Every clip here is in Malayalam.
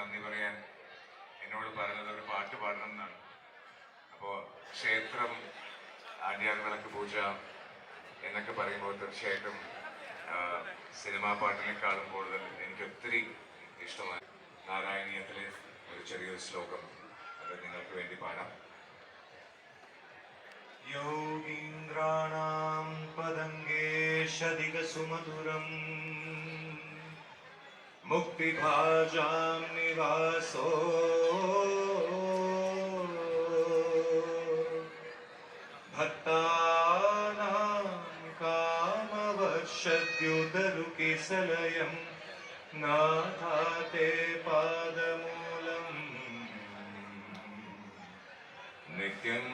നന്ദി പറയാൻ എന്നോട് പറഞ്ഞത് ഒരു പാട്ട് പാടണം എന്നാണ് അപ്പോൾ ക്ഷേത്രം ആര്യാർ വിളക്ക് പൂജ എന്നൊക്കെ പറയുമ്പോൾ തീർച്ചയായിട്ടും ആ, സിനിമാ പാട്ടിനേക്കാളും കൂടുതൽ എനിക്ക് ഒത്തിരി ഇഷ്ടമായി നാരായണീയത്തിലെ ഒരു ചെറിയൊരു ശ്ലോകം അത് നിങ്ങൾക്ക് വേണ്ടി പാടാം योगीन्द्राणां पदङ्गेशधिकसुमधुरम् मुक्तिभाजां निवासो। भक्तानां कामवर्षद्युदरुकिसलयं नाथा ते पादमूलम्। नित्यं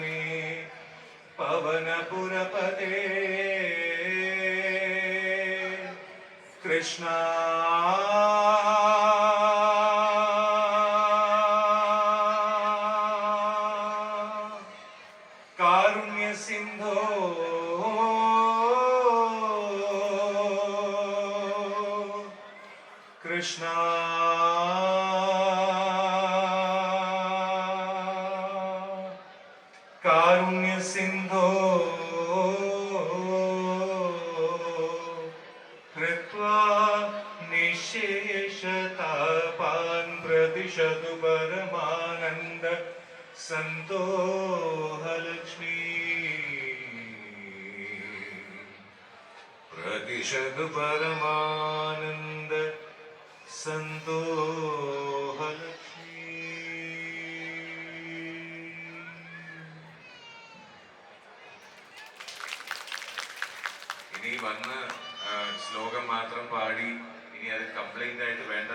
मे पवनपुरपते। कृष्ण कारुण्य सिंधो कृष्ण कारुण्य सिंधो निशेषतापान् प्रतिशतु परमानन्द सन्तोहलक्ष्मी प्रतिशतु परमानन्द सन्तोहलक्ष्मी ഇനി വന്ന് ആ, ശ്ലോകം മാത്രം പാടി ഇനി അത് കംപ്ലൈന്റ് ആയിട്ട് വേണ്ട.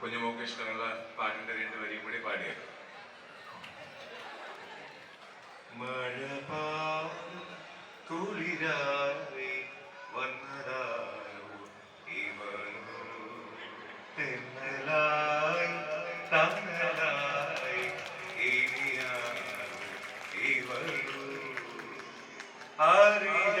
കുഞ്ഞുമോക്ക് ഇഷ്ടമുള്ള പാട്ടിന്റെ രണ്ട് വരിയും കൂടി പാടിയത് മഴ കുളിരായി വന്നതാരോ? തെന്നലായി തന്നലായി ഇനിയാരോ? ഇവളോ അറിയാതൊരു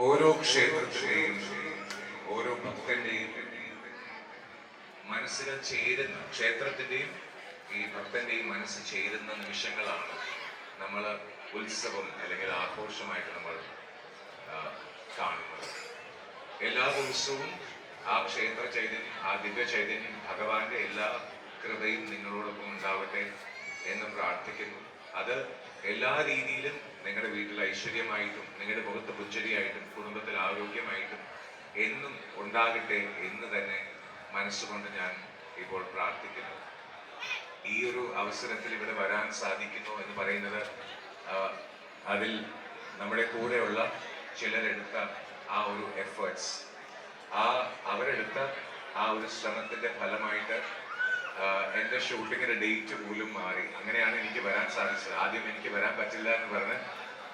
ഓരോ ക്ഷേത്രത്തിന്റെയും ഓരോ ഭക്തന്റെയും മനസ്സിൽ ചേരുന്ന ക്ഷേത്രത്തിന്റെയും ഈ ഭക്തന്റെയും മനസ്സ് ചേരുന്ന നിമിഷങ്ങളാണ് നമ്മൾ ഉത്സവം അല്ലെങ്കിൽ ആഘോഷമായിട്ട് നമ്മൾ കാണുന്നത്. എല്ലാ ദിവസവും ആ ക്ഷേത്ര ചൈതന്യം ആ ദിവ്യ ചൈതന്യം ഭഗവാന്റെ എല്ലാ കൃപയും നിങ്ങളോടൊപ്പം ഉണ്ടാവട്ടെ എന്ന് പ്രാർത്ഥിക്കുന്നു. അത് എല്ലാ രീതിയിലും നിങ്ങളുടെ വീട്ടിൽ ഐശ്വര്യമായിട്ടും നിങ്ങളുടെ മുഖത്ത് പുഞ്ചരിയായിട്ടും കുടുംബത്തിൽ ആരോഗ്യമായിട്ടും എന്നും ഉണ്ടാകട്ടെ എന്ന് തന്നെ മനസ്സുകൊണ്ട് ഞാൻ ഇപ്പോൾ പ്രാർത്ഥിക്കുന്നു. ഈ ഒരു അവസരത്തിൽ ഇവിടെ വരാൻ സാധിക്കുന്നു എന്ന് പറയുന്നത് അതിൽ നമ്മുടെ കൂടെയുള്ള ചിലരെടുത്ത ആ ഒരു എഫേർട്സ് ആ അവരെടുത്ത ആ ഒരു ശ്രമത്തിന്റെ ഫലമായിട്ട് എന്റെ ഷൂട്ടിങ്ങിന്റെ ഡേറ്റ് പോലും മാറി. അങ്ങനെയാണ് എനിക്ക് വരാൻ സാധിച്ചത്. ആദ്യം എനിക്ക് വരാൻ പറ്റില്ല എന്ന് പറഞ്ഞ്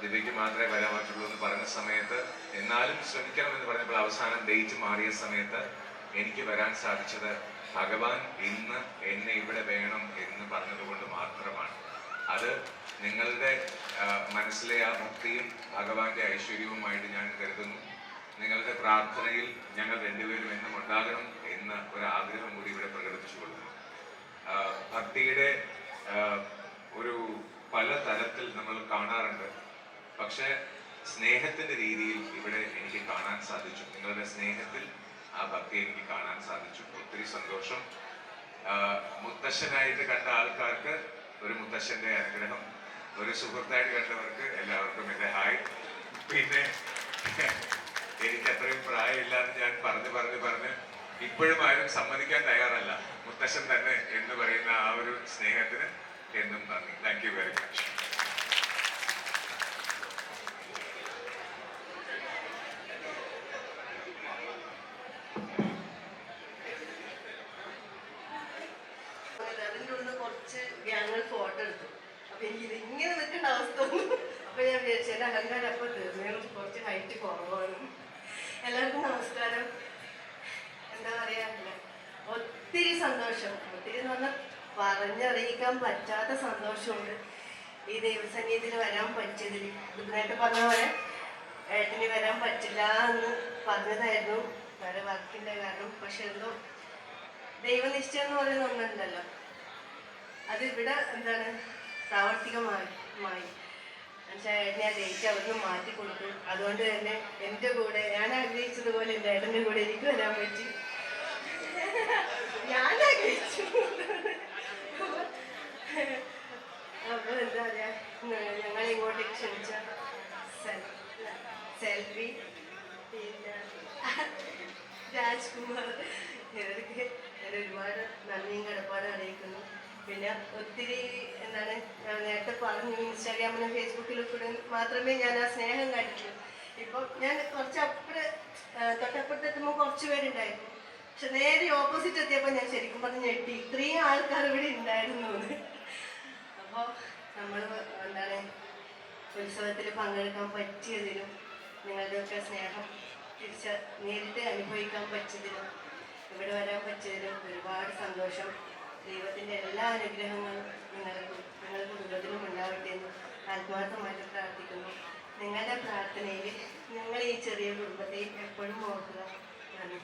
ദിവ്യക്ക് മാത്രമേ വരാൻ പറ്റുള്ളൂ എന്ന് പറഞ്ഞ സമയത്ത് എന്നാലും ശ്രമിക്കണം എന്ന് പറഞ്ഞപ്പോൾ അവസാനം ഡേറ്റ് മാറിയ സമയത്ത് എനിക്ക് വരാൻ സാധിച്ചത് ഭഗവാൻ ഇന്ന് എന്നെ ഇവിടെ വേണം എന്ന് പറഞ്ഞതുകൊണ്ട് മാത്രമാണ്. അത് നിങ്ങളുടെ മനസ്സിലെ ആ ഭക്തിയും ഭഗവാന്റെ ഐശ്വര്യവുമായിട്ട് ഞാൻ കരുതുന്നു. നിങ്ങളുടെ പ്രാർത്ഥനയിൽ ഞങ്ങൾ രണ്ടുപേരും എന്നും ഉണ്ടാകണം എന്ന ഒരു ആഗ്രഹം കൂടി ഇവിടെ പ്രകടിപ്പിച്ചു കൊടുക്കുന്നു ആ, ഭക്തിയുടെ ഒരു പല തരത്തിൽ നമ്മൾ കാണാറുണ്ട്. പക്ഷെ സ്നേഹത്തിന്റെ രീതിയിൽ ഇവിടെ എനിക്ക് കാണാൻ സാധിച്ചു. നിങ്ങളുടെ സ്നേഹത്തിൽ ആ ഭക്തി എനിക്ക് കാണാൻ സാധിച്ചു. ഒത്തിരി സന്തോഷം. മുത്തശ്ശനായിട്ട് കണ്ട ആൾക്കാർക്ക് ഒരു മുത്തശ്ശന്റെ അനുഗ്രഹം ഒരു സുഹൃത്തായിട്ട് കണ്ടവർക്ക് എല്ലാവർക്കും എന്റെ ഹായ്. പിന്നെ എനിക്ക് അത്രയും പ്രായമില്ലാന്ന് ഞാൻ പറഞ്ഞു പറഞ്ഞു പറഞ്ഞ് ഇപ്പോഴും ആരും സമ്മതിക്കാൻ തയ്യാറല്ല. മുത്തശ്ശൻ തന്നെ എന്ന് പറയുന്ന ആ ഒരു സ്നേഹത്തിന് എന്നും നന്ദി. Thank you very much photo എടുത്തു. ഇങ്ങനെ അവസ്ഥ ഞാൻ കുറച്ച് ഹൈറ്റ് എല്ലാവർക്കും നമസ്കാരം. എന്താ പറയാ? ഒത്തിരി സന്തോഷം. ഒത്തിരി എന്ന് പറഞ്ഞാൽ പറഞ്ഞറിയിക്കാൻ പറ്റാത്ത സന്തോഷമുണ്ട്. ഈ ദൈവസന്നിധിയിൽ വരാൻ പറ്റിയതിൽ. ഇതിനായിട്ട് പറഞ്ഞ പോലെ ഏട്ടന് വരാൻ പറ്റില്ല എന്ന് പറഞ്ഞതായിരുന്നു. വേറെ വർക്കിന്റെ കാരണം പക്ഷെ എന്തോ ദൈവനിശ്ചയം എന്ന് പറയുന്ന ഒന്നുണ്ടല്ലോ. അത് ഇവിടെ എന്താണ് പ്രാവർത്തികമായി. മായി എന്നുവെച്ചാൽ ഞാൻ ഡേറ്റ് അവിടുന്ന് മാറ്റി കൊടുക്കും അതുകൊണ്ട് തന്നെ എന്റെ കൂടെ ഞാൻ ആഗ്രഹിച്ചതുപോലെ എന്റെ ഏട്ടന്റെ കൂടെ എനിക്ക് വരാൻ പറ്റി ഞാൻ ആഗ്രഹിച്ചു അപ്പോൾ എന്താ ഇങ്ങോട്ടേക്ക് ക്ഷണിച്ച സെൽഫി പിന്നെ രാജ്കുമാർ. ഇവർക്ക് ഞാൻ ഒരുപാട് നന്ദിയും കടപ്പാടും അറിയിക്കുന്നു. പിന്നെ ഒത്തിരി എന്താണ് ഞാൻ നേരത്തെ പറഞ്ഞു ഇൻസ്റ്റാഗ്രാമിലും ഫേസ്ബുക്കിലും കൂടെ മാത്രമേ ഞാൻ ആ സ്നേഹം കണ്ടിട്ടുള്ളൂ ഇപ്പം ഞാൻ കുറച്ച് അപ്പുറം തൊട്ടപ്പുറത്തെത്തുമ്പോൾ കുറച്ച് പേരുണ്ടായിരുന്നു. പക്ഷെ നേരെ ഓപ്പോസിറ്റ് എത്തിയപ്പോൾ ഞാൻ ശരിക്കും പറഞ്ഞ് ഞെട്ടി. ഇത്രയും ആൾക്കാർ ഇവിടെ ഉണ്ടായിരുന്നു അപ്പോൾ നമ്മൾ എന്താണ് ഉത്സവത്തിൽ പങ്കെടുക്കാൻ പറ്റിയതിനും നിങ്ങളുടെയൊക്കെ സ്നേഹം തിരിച്ച നേരിട്ട് അനുഭവിക്കാൻ പറ്റിയതിനും ഇവിടെ വരാൻ പറ്റിയതിനും ഒരുപാട് സന്തോഷം. ദൈവത്തിന്റെ എല്ലാ അനുഗ്രഹങ്ങളും നിങ്ങൾക്കും നിങ്ങളുടെ കുടുംബത്തിനും ഉണ്ടാവട്ടെ എന്ന് ആത്മാർത്ഥമായിട്ട് പ്രാർത്ഥിക്കുന്നു. നിങ്ങളുടെ പ്രാർത്ഥനയിൽ നിങ്ങൾ ഈ ചെറിയ കുടുംബത്തെ എപ്പോഴും ഓർക്കുക. നന്ദി.